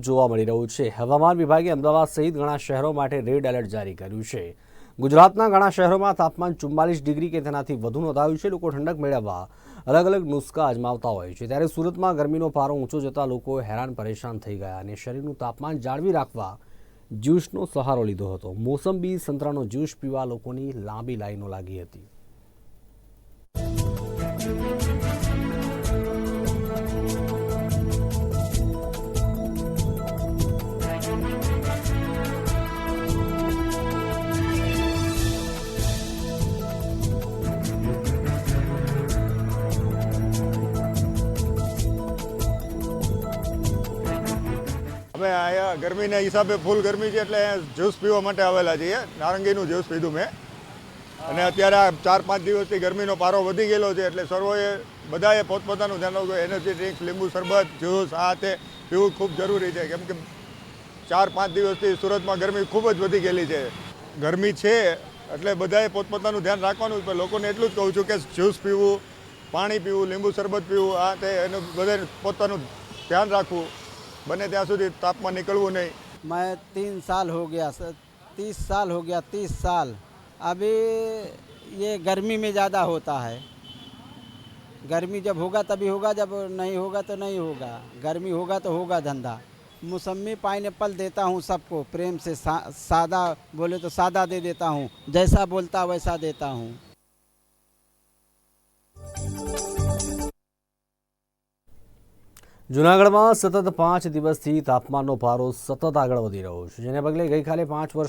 જોવા મળી રહ્યું છે. હવામાન વિભાગે અમદાવાદ સહિત ઘણા શહેરો માટે રેડ એલર્ટ જારી કર્યું છે. ગુજરાતના ઘણા શહેરોમાં તાપમાન ચુમ્માલીસ ડિગ્રી કે તેનાથી વધુ નોંધાયું છે. લોકો ઠંડક મેળવવા અલગ અલગ નુસ્ખા અજમાવતા હોય છે. ત્યારે સુરતમાં ગરમીનો પારો ઊંચો જતા લોકો હેરાન પરેશાન થઈ ગયા અને શરીરનું તાપમાન જાળવી રાખવા જ્યુસનો સહારો લીધો હતો. મોસંબી સંતરાનો જ્યુસ પીવા લોકોની લાંબી લાઈનો લાગી હતી. અમે અહીંયા ગરમીના હિસાબે ફૂલ ગરમી છે એટલે જ્યુસ પીવા માટે આવેલા છીએ. નારંગીનું જ્યુસ પીધું મેં. અને અત્યારે આ ચાર પાંચ દિવસથી ગરમીનો પારો વધી ગયેલો છે એટલે સર્વોએ બધાએ પોતપોતાનું ધ્યાન રાખ્યું એનર્જી ડ્રિંક્સ, લીંબુ શરબત, જ્યુસ, આ તે પીવું ખૂબ જરૂરી છે. કેમ કે ચાર પાંચ દિવસથી સુરતમાં ગરમી ખૂબ જ વધી ગયેલી છે. ગરમી છે એટલે બધાએ પોતપોતાનું ધ્યાન રાખવાનું પણ લોકોને એટલું જ કહું છું કે જ્યુસ પીવું, પાણી પીવું, લીંબુ શરબત પીવું, આ તે એનું બધાને પોતાનું ધ્યાન રાખવું. બને ત્યાં સુધી તાપમાં નીકળવું નહીં मैं तीन साल हो गया तीस साल हो गया तीस साल अभी ये गर्मी में ज़्यादा होता है गर्मी जब होगा तभी होगा जब नहीं होगा तो नहीं होगा गर्मी होगा तो होगा धंधा मौसमी पाइनएप्पल देता हूँ सबको प्रेम से सा, सादा बोले तो सादा दे देता हूँ जैसा बोलता वैसा देता हूँ જૂનાગઢમાં સતત પાંચ દિવસથી તાપમાનનો પારો સતત આગળ વધી રહ્યો છે, જેને પગલે ગઈકાલે પાંચ વર્ષ